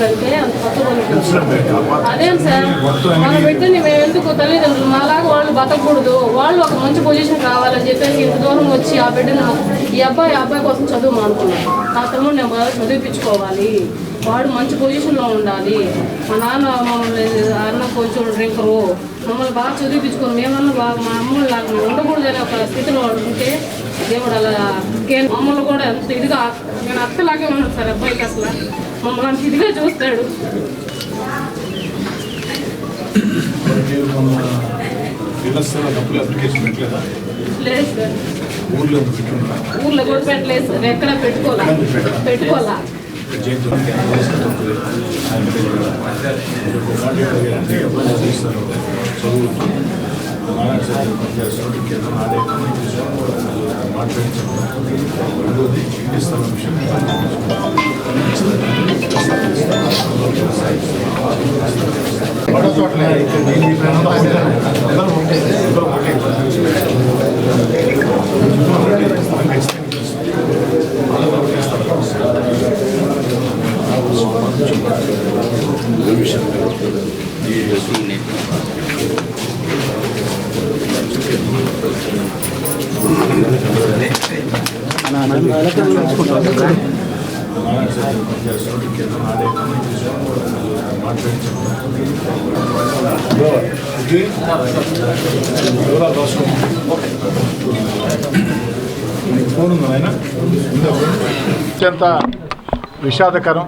అంటే అంత కొత్త అదేం సార్ మనం పెట్టింది మేము ఎందుకు తల్లిదండ్రులు? మాలాగా వాళ్ళు బతకూడదు వాళ్ళు ఒక మంచి పొజిషన్ కావాలని చెప్పేసి ఇంత దూరం వచ్చి ఆ బిడ్డను ఈ అబ్బాయి ఆ అబ్బాయి కోసం చదువు మానుకున్నాను నా తమ్ముడు నేను బాగా చదివిపించుకోవాలి. వాడు మంచి పొజిషన్లో ఉండాలి. మా నాన్న మమ్మల్ని అన్న కొంచెం డ్రింకరు. మమ్మల్ని బాగా చదివిపించుకొని మేమన్నా బాగా మా అమ్మని లాగా మేము ఉండకూడదని ఒక స్థితిలో ఉంటే దేవుడు అలా మమ్మల్ని కూడా ఎంత ఇదిగా నేను అత్తలాగే ఉన్నాను సార్ అబ్బాయికి అసలు. మమ్మల్ని అంత ఇదిగా చూస్తాడు. ఊర్లో కూడా పెట్టలేదు సార్. ఎక్కడ పెట్టుకోవాలా? పెట్టుకోవాలా. జయంతి ఆయన చేసినప్పుడు ఆయన ఒక మాట అడిగారంటే ఎవరు చేస్తారు చదువు నారాయణ సార్ పనిచేస్తారు కేంద్రం ఆడే మాట్లాడించారు రెండోది ఇంటి స్థలం విషయం నారాయణ సార్ అత్యంత విషాదకరం.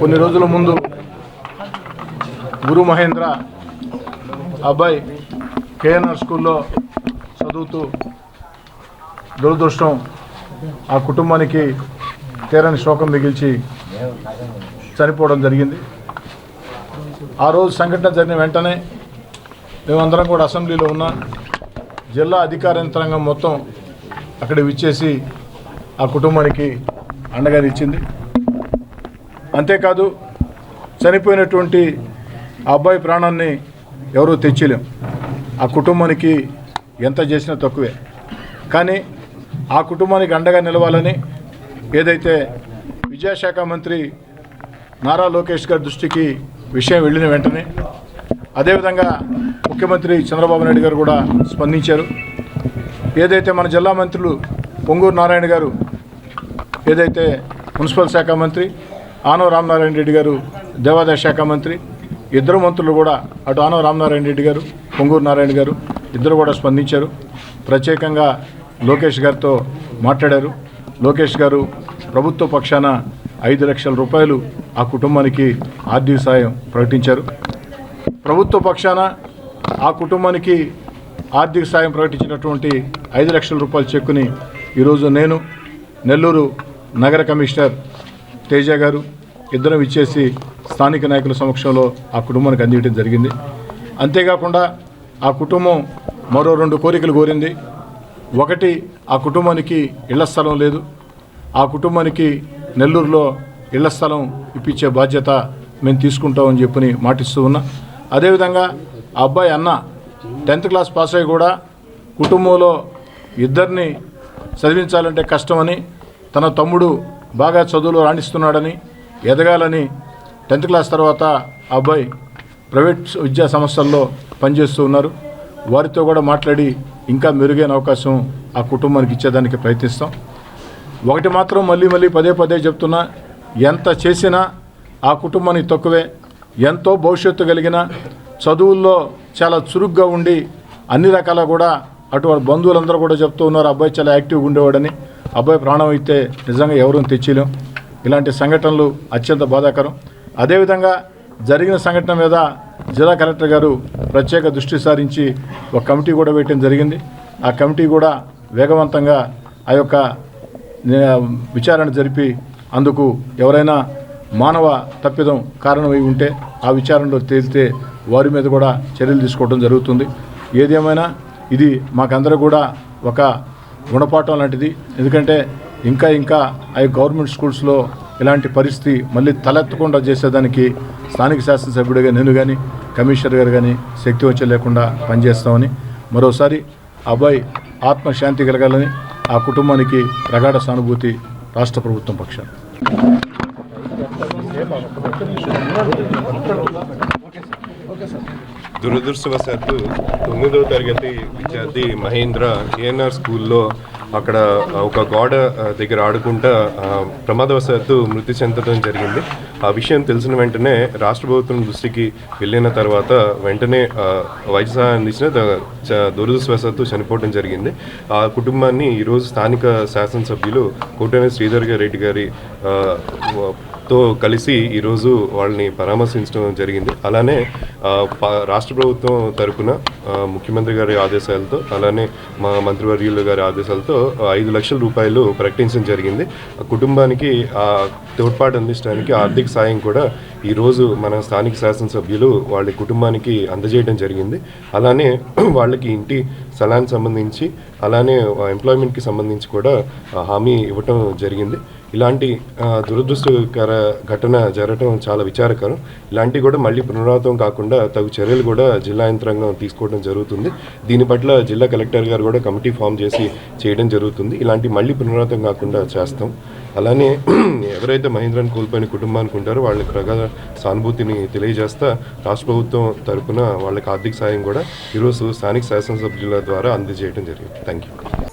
కొన్ని రోజుల ముందు గురు మహేంద్ర అబ్బాయి కేఎన్ఆర్ స్కూల్లో చదువుతూ దురదృష్టం ఆ కుటుంబానికి తీరని శోకం మిగిల్చి చనిపోవడం జరిగింది. ఆ రోజు సంఘటన జరిగిన వెంటనే మేమందరం కూడా అసెంబ్లీలో ఉన్న జిల్లా అధికార యంత్రాంగం మొత్తం అక్కడ విచ్చేసి ఆ కుటుంబానికి అండగా ఇచ్చింది అంతేకాదు చనిపోయినటువంటి ఆ అబ్బాయి ప్రాణాన్ని ఎవరూ తెచ్చిలేం. ఆ కుటుంబానికి ఎంత చేసినా తక్కువే. కానీ ఆ కుటుంబానికి అండగా నిలవాలని ఏదైతే విద్యాశాఖ మంత్రి నారా లోకేష్ గారి దృష్టికి విషయం వెళ్ళిన వెంటనే అదేవిధంగా ముఖ్యమంత్రి చంద్రబాబు నాయుడు గారు కూడా స్పందించారు. ఏదైతే మన జిల్లా మంత్రులు పొంగూరు నారాయణ గారు ఏదైతే మున్సిపల్ శాఖ మంత్రి ఆనవ రామనారాయణ రెడ్డి గారు దేవాదాయ శాఖ మంత్రి ఇద్దరు మంత్రులు కూడా అటు ఆనవ రామనారాయణ రెడ్డి గారు పొంగూరు నారాయణ గారు ఇద్దరు కూడా స్పందించారు. ప్రత్యేకంగా లోకేష్ గారితో మాట్లాడారు. లోకేష్ గారు ప్రభుత్వ పక్షాన ఐదు లక్షల రూపాయలు ఆ కుటుంబానికి ఆర్థిక సాయం ప్రకటించారు. ప్రభుత్వ పక్షాన ఆ కుటుంబానికి ఆర్థిక సాయం ప్రకటించినటువంటి ఐదు లక్షల రూపాయల చెక్కుని ఈరోజు నేను నెల్లూరు నగర కమిషనర్ తేజ గారు ఇద్దరం ఇచ్చేసి స్థానిక నాయకుల సమక్షంలో ఆ కుటుంబానికి అందించడం జరిగింది. అంతేకాకుండా ఆ కుటుంబం మరో రెండు కోరికలు కోరింది. ఒకటి ఆ కుటుంబానికి ఇళ్ళ స్థలం లేదు. ఆ కుటుంబానికి నెల్లూరులో ఇళ్ళ స్థలం ఇప్పించే బాధ్యత మేము తీసుకుంటామని చెప్పని మాటిస్తూ ఉన్నా. అదేవిధంగా ఆ అబ్బాయి అన్న టెన్త్ క్లాస్ పాస్ అయ్యి కూడా కుటుంబంలో ఇద్దరిని చదివించాలంటే కష్టమని తన తమ్ముడు బాగా చదువులో రాణిస్తున్నాడని ఎదగాలని టెన్త్ క్లాస్ తర్వాత ఆ అబ్బాయి ప్రైవేట్ విద్యా సంస్థల్లో పనిచేస్తూ ఉన్నారు. వారితో కూడా మాట్లాడి ఇంకా మెరుగైన అవకాశం ఆ కుటుంబానికి ఇచ్చేదానికి ప్రయత్నిస్తాం. ఒకటి మాత్రం మళ్ళీ మళ్ళీ పదే పదే చెప్తున్నా ఎంత చేసినా ఆ కుటుంబానికి తక్కువే. ఎంతో భవిష్యత్తు కలిగిన చదువుల్లో చాలా చురుగ్గా ఉండి అన్ని రకాల కూడా అటువంటి బంధువులందరూ కూడా చెప్తూ ఉన్నారు అబ్బాయి చాలా యాక్టివ్గా ఉండేవాడని. అబ్బాయి ప్రాణం అయితే నిజంగా ఎవరూ తెచ్చిలేం ఇలాంటి సంఘటనలు అత్యంత బాధాకరం. అదేవిధంగా జరిగిన సంఘటన మీద జిల్లా కలెక్టర్ గారు ప్రత్యేక దృష్టి సారించి ఒక కమిటీ కూడా వేయటం జరిగింది. ఆ కమిటీ కూడా వేగవంతంగా ఆ యొక్క విచారణ జరిపి అందుకు ఎవరైనా మానవ తప్పిదం కారణమై ఉంటే ఆ విచారణలో తేలితే వారి మీద కూడా చర్యలు తీసుకోవడం జరుగుతుంది. ఏదేమైనా ఇది మాకందరూ కూడా ఒక గుణపాఠం లాంటిది. ఎందుకంటే ఇంకా ఇంకా ఆ గవర్నమెంట్ స్కూల్స్లో ఇలాంటి పరిస్థితి మళ్ళీ తలెత్తకుండా చేసేదానికి స్థానిక శాసనసభ్యుడిగా నేను కానీ కమిషనర్ గారు కానీ శక్తి వచ్చే లేకుండా పనిచేస్తామని మరోసారి అబ్బాయి ఆత్మశాంతి కలగాలని ఆ కుటుంబానికి ప్రగాఢ సానుభూతి రాష్ట్ర ప్రభుత్వం పక్షాన. దురదృష్టవశాత్తు తొమ్మిదవ తరగతి విద్యార్థి మహేంద్ర ఏఎన్ఆర్ స్కూల్లో అక్కడ ఒక గోడ దగ్గర ఆడుకుంటా ప్రమాదవశాత్తు మృతి చెందడం జరిగింది. ఆ విషయం తెలిసిన వెంటనే రాష్ట్ర ప్రభుత్వం దృష్టికి వెళ్ళిన తర్వాత వెంటనే వైద్య సహాయం అందించిన దురదృష్టవశాత్తు చనిపోవడం జరిగింది. ఆ కుటుంబాన్ని ఈరోజు స్థానిక శాసనసభ్యులు కోటనే శ్రీధర్ రెడ్డి గారి తో కలిసి ఈరోజు వాళ్ళని పరామర్శించడం జరిగింది. అలానే రాష్ట్ర ప్రభుత్వం తరపున ముఖ్యమంత్రి గారి ఆదేశాలతో అలానే మా మంత్రివర్యులు గారి ఆదేశాలతో ఐదు లక్షల రూపాయలు ప్రకటించడం జరిగింది. కుటుంబానికి ఆ తోడ్పాటు అందించడానికి ఆర్థిక సాయం కూడా ఈరోజు మన స్థానిక శాసనసభ్యులు వాళ్ళ కుటుంబానికి అందజేయడం జరిగింది. అలానే వాళ్ళకి ఇంటి స్థలానికి సంబంధించి అలానే ఎంప్లాయ్మెంట్కి సంబంధించి కూడా హామీ ఇవ్వటం జరిగింది. ఇలాంటి దురదృష్టకర ఘటన జరగటం చాలా విచారకరం. ఇలాంటివి కూడా మళ్ళీ పునరావృతం కాకుండా తగు చర్యలు కూడా జిల్లా యంత్రాంగం తీసుకోవడం జరుగుతుంది. దీని పట్ల జిల్లా కలెక్టర్ గారు కూడా కమిటీ ఫామ్ చేసి చేయడం జరుగుతుంది. ఇలాంటి మళ్ళీ పునరావృతం కాకుండా చేస్తాం. అలానే ఎవరైతే మహేంద్రని కోల్పోయిన కుటుంబానికి ఉంటారో వాళ్ళకి ప్రగాఢ సానుభూతిని తెలియజేస్తా రాష్ట్ర ప్రభుత్వం తరపున వాళ్ళకి ఆర్థిక సాయం కూడా ఈరోజు స్థానిక శాసనసభ్యుల ద్వారా అందజేయడం జరిగింది. Thank you